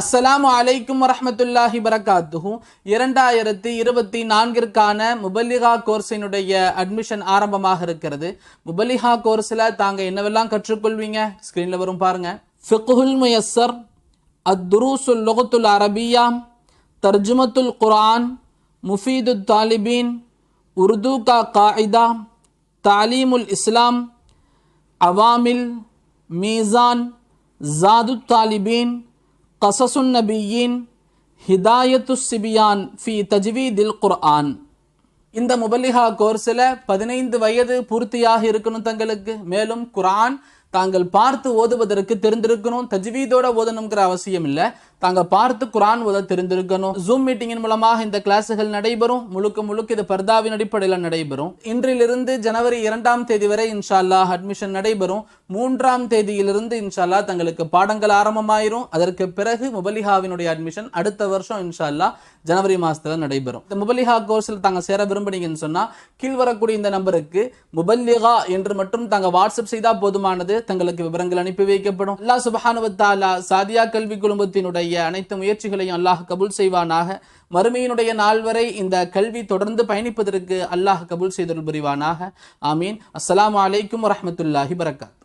அஸ்ஸலாமு அலைக்கும் வரமத்துல்லாஹி வரகாத்துஹு. இரண்டாயிரத்தி இருபத்தி நான்கிற்கான முபல்லிகா கோர்ஸினுடைய அட்மிஷன் ஆரம்பமாக இருக்கிறது. முபல்லிகா கோர்ஸில் தாங்க என்னவெல்லாம் கற்றுக்கொள்வீங்க? ஸ்க்ரீனில் வரும் பாருங்க. ஃபிகுல் முயஸ்ஸர் அத்ருசுல் லுகத்துல் அரபியா தர்ஜுமத்துல் குரான் முஃபீது தாலிபீன் உருது கா காயிதா தாலீமுல் இஸ்லாம் அவாமில் மீசான் ஜாது தாலிபீன் கசசுன் நபியின் ஹிதாயத்து சிபியான் ஃபி தஜ்வீதில் குர்ஆன் இந்த முபல்லிஹா கோர்ஸில் பதினைந்து வயது பூர்த்தியாக இருக்கணும் தங்களுக்கு. மேலும் குர்ஆன் தாங்கள் பார்த்து ஓதுவதற்கு தெரிந்திருக்கணும் தஜ்வீதோட ஓதணுங்கிற அவசியம் இல்லை. தாங்க பார்த்து குரான் உத தெரிந்திருக்கணும். ஜூம் மீட்டிங்கின் மூலமாக இந்த கிளாஸுகள் நடைபெறும். முழுக்க முழுக்க இது பர்தாவின் அடிப்படையில் நடைபெறும். இன்றிலிருந்து ஜனவரி இரண்டாம் தேதி வரை இன்ஷால்லா அட்மிஷன் நடைபெறும். மூன்றாம் தேதியிலிருந்து இன்ஷால்லா தங்களுக்கு பாடங்கள் ஆரம்பமாயிரும். அதற்கு பிறகு முபலிஹாவினுடைய அட்மிஷன் அடுத்த வருஷம் இன்ஷா அல்லாஹ் ஜனவரி மாதத்தில் நடைபெறும். இந்த முபலிஹா கோர்ஸில் தாங்க சேர விரும்புனீங்கன்னு சொன்னால் கீழ் வரக்கூடிய இந்த நம்பருக்கு முபல்லிகா என்று மட்டும் தாங்க வாட்ஸ்அப் செய்தால் போதுமானது. தங்களுக்கு விவரங்கள் அனுப்பி வைக்கப்படும். அல்லாஹ் சுபஹானுவத்தாலா சாதியா கல்வி குழுமத்தினுடைய அனைத்து முயற்சிகளையும் அல்லாஹ் கபுல் செய்வானாக. மறுமையினுடைய நாள் வரை இந்த கல்வி தொடர்ந்து பயணிப்பதற்கு அல்லாஹ் கபூல் செய்தல் புரிவானாக. ஆமீன். அஸ்லாம் வலைக்கம் வரமத்துல்லாஹி வரகாத்